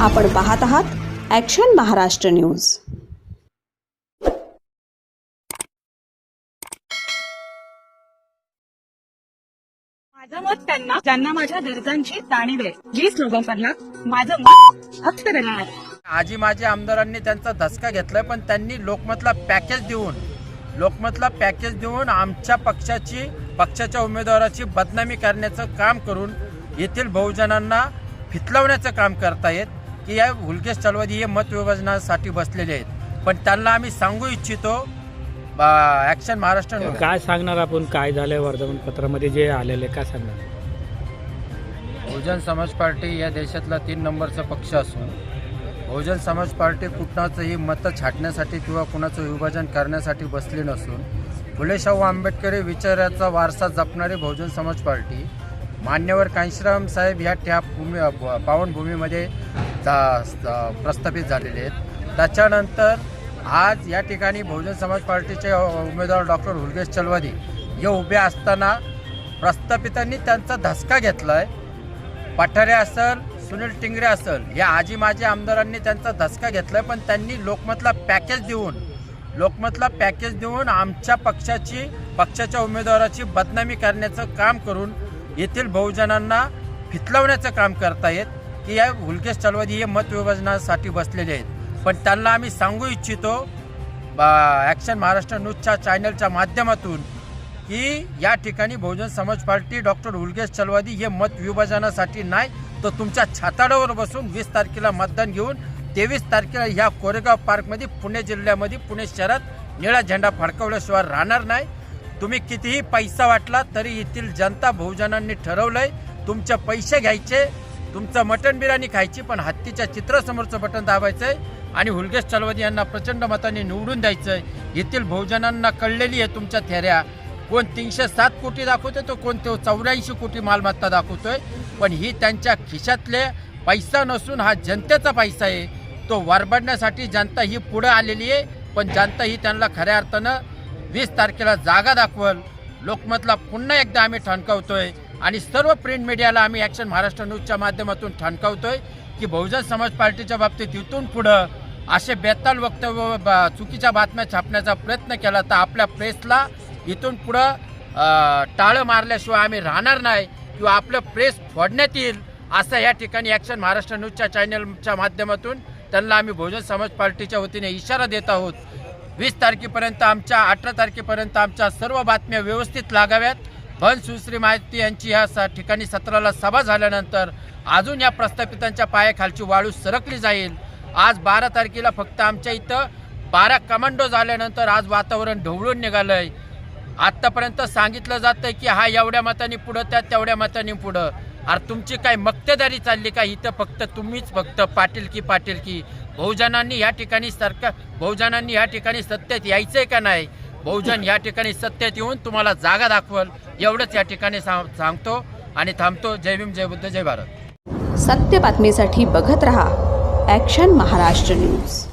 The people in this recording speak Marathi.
आपण पाहत आहात ॲक्शन महाराष्ट्र न्यूज माझं मत त्यांना ज्यांना माझ्या गरजांची जाणीव आहे जी स्लोगनला माझं मत फक्त देणार आजी माझी आमदारांनी त्यांचा धसका घेतलाय पण त्यांनी लोकमतला पॅकेज देऊन लोकमतला पॅकेज देऊन आमच्या पक्षाची पक्षाच्या उमेदवाराची बदनामी करण्याचं काम करून येथील बहुजनांना फितलवण्याचं काम करतायत. की या हुलकेश चलवादी हे मत विभाजनासाठी बसलेले आहेत. पण त्यांना आम्ही सांगू इच्छितो ॲक्शन महाराष्ट्र. काय सांगणार आपण? काय झालंय वर्तमानपत्रामध्ये जे आलेले काय सांगणार? बहुजन समाज पार्टी या देशातला तीन नंबरचा पक्ष असून बहुजन समाज पार्टी कुणाचंही मतं छाटण्यासाठी किंवा कुणाचं विभाजन करण्यासाठी बसली नसून फुले शाहू आंबेडकरी विचाराचा वारसा जपणारी बहुजन समाज पार्टी मान्यवर कांशीराम साहेब ह्या त्या भूमी पावनभूमीमध्ये प्रस्थापित झालेले आहेत. त्याच्यानंतर आज या ठिकाणी बहुजन समाज पार्टीचे उमेदवार डॉक्टर हुलगेश चलवादी हे उभे असताना प्रस्थापितांनी त्यांचा धसका घेतला आहे पठारे असल सुनील टिंगरे असल या आजी माजी आमदारांनी त्यांचा धसका घेतलाय पण त्यांनी लोकमतला पॅकेज देऊन लोकमतला पॅकेज देऊन आमच्या पक्षाची पक्षाच्या उमेदवाराची बदनामी करण्याचं काम करून येथील बहुजनांना फितलवण्याचं काम करतायत. की या हुलकेश चलवादी हे मतविभाजनासाठी बसलेले आहेत. पण त्यांना आम्ही सांगू इच्छितो ॲक्शन महाराष्ट्र न्यूजच्या चॅनलच्या माध्यमातून की या ठिकाणी बहुजन समाज पार्टी डॉक्टर हुलकेश चलवादी हे मत विभाजनासाठी नाही तर तुमच्या छाताडावर बसून वीस तारखेला मतदान घेऊन तेवीस तारखेला ह्या कोरेगाव पार्कमध्ये पुणे जिल्ह्यामध्ये पुणे शहरात निळा झेंडा फडकवल्याशिवाय राहणार नाही. तुम्ही कितीही पैसा वाटला तरी येथील जनता बहुजनांनी ठरवलंय तुमचे पैसे घ्यायचे तुमचं मटण बिर्याणी खायची पण हत्तीच्या चित्रासमोरचं बटन दाबायचंय आणि हुलगेश चलवदी यांना प्रचंड मताने निवडून द्यायचंय. येथील बहुजनांना कळलेली आहे तुमच्या थेऱ्या. कोण तीनशे सात कोटी दाखवतोय तो कोण तो चौऱ्याऐंशी कोटी मालमत्ता दाखवतोय. पण ही त्यांच्या खिशातले पैसा नसून हा जनतेचा पैसा आहे. तो वरबडण्यासाठी जनता ही पुढं आलेली आहे पण जनता ही त्यांना खऱ्या अर्थानं वीस तारखेला जागा दाखवल. लोकमतला पुन्हा एकदा आम्ही ठणकावतोय. आणि सर्व प्रिंट मीडियाला आम्ही ॲक्शन महाराष्ट्र न्यूजच्या माध्यमातून ठणकावतोय की बहुजन समाज पार्टीच्या बाबतीत इथून पुढं असे बेताल वक्तव्य चुकीच्या बातम्या छापण्याचा प्रयत्न केला तर आपल्या प्रेसला इथून पुढं टाळं मारल्याशिवाय आम्ही राहणार नाही किंवा आपलं प्रेस फोडण्यात येईल असं या ठिकाणी ॲक्शन महाराष्ट्र न्यूजच्या चॅनलच्या माध्यमातून त्यांना आम्ही बहुजन समाज पार्टीच्या वतीने इशारा देत आहोत. वीस तारखेपर्यंत आमच्या अठरा तारखेपर्यंत आमच्या सर्व बातम्या व्यवस्थित लागाव्यात. भन सुश्री माहिती यांची ह्या स- ठिकाणी सत्राला सभा झाल्यानंतर अजून या प्रस्थापितांच्या पायाखालची वाळू सरकली जाईल. आज बारा तारखेला फक्त आमच्या इथं बारा कमांडो झाल्यानंतर आज वातावरण ढवळून निघालंय. आत्तापर्यंत सांगितलं जातं की हा एवढ्या मताने पुढं त्या तेवढ्या मताने पुढं. अरे तुमची काय मक्तेदारी चालली का? इथं फक्त तुम्हीच फक्त पाटील की पाटील की. बहुजनांनी या ठिकाणी सरकार बहुजनांनी या ठिकाणी सत्तेत यायचंय का नाही? बहुजन या ठिकाणी सत्तेत येऊन तुम्हाला जागा दाखवल एवढंच या ठिकाणी सांग- सांगतो आणि थांबतो. जय भीम जय बुद्ध जय भारत. सत्य बातमीसाठी बघत रहा ॲक्शन महाराष्ट्र न्यूज